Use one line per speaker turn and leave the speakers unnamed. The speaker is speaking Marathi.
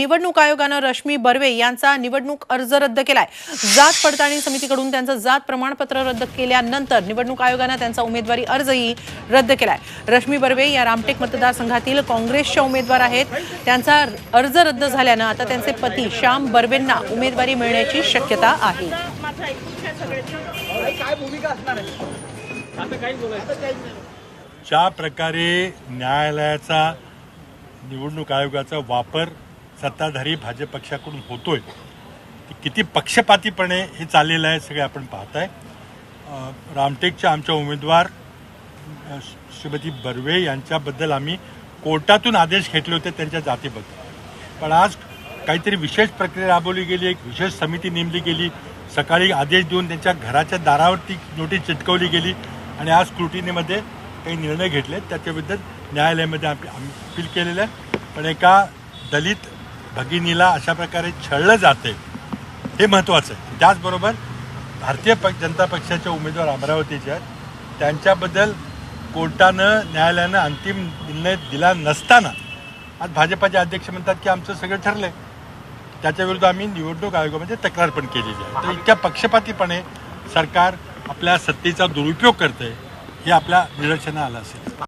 निवडणूक आयोगानं रश्मी बर्वे यांचा निवडणूक अर्ज रद्द केलाय. जात पडताळणी समितीकडून त्यांचं जात प्रमाणपत्र रद्द केल्यानंतर निवडणूक आयोगानं त्यांचा उमेदवारी अर्जही रद्द केलाय. रश्मी बर्वे या रामटेक मतदारसंघातील काँग्रेसच्या उमेदवार आहेत. त्यांचा अर्ज रद्द झाल्यानं आता त्यांचे पती श्याम बर्वेंना उमेदवारी मिळण्याची शक्यता आहे.
आहे
ज्या प्रकारे न्यायालयाचा निवडणूक आयोगाचा वापर सत्ताधारी भाजप पक्षाकडून होतोय ते किती पक्षपातीपणे हे चाललेलं आहे सगळे आपण पाहताय. रामटेकच्या आमच्या उमेदवार श्रीमती बर्वे यांच्याबद्दल आम्ही कोर्टातून आदेश घेतले होते त्यांच्या जातीबद्दल. पण आज काहीतरी विशेष प्रक्रिया राबवली गेली एक विशेष समिती नेमली गेली सकाळी आदेश देऊन त्यांच्या घराच्या दारावरती नोटीस चिटकवली गेली आणि आज स्क्रुटिनीमध्ये काही निर्णय घेतले. त्याच्याबद्दल न्यायालयामध्ये आम्ही अपील केलेलं आहे. पण एका दलित भगिनीला अशा प्रकारे छळलं जाते हे महत्त्वाचं आहे. त्याचबरोबर भारतीय पक्ष जनता पक्षाच्या उमेदवार अमरावतीचे आहेत. त्यांच्याबद्दल कोर्टानं न्यायालयानं अंतिम निर्णय दिला नसताना आज भाजपाचे अध्यक्ष म्हणतात की आमचं सगळं ठरलंय. त्याच्याविरुद्ध आम्ही निवडणूक आयोगामध्ये तक्रार पण केलेली आहे. तर इतक्या पक्षपातीपणे सरकार आपल्या सत्तेचा दुरुपयोग करते हे आपल्या निदर्शनं आलं असेल.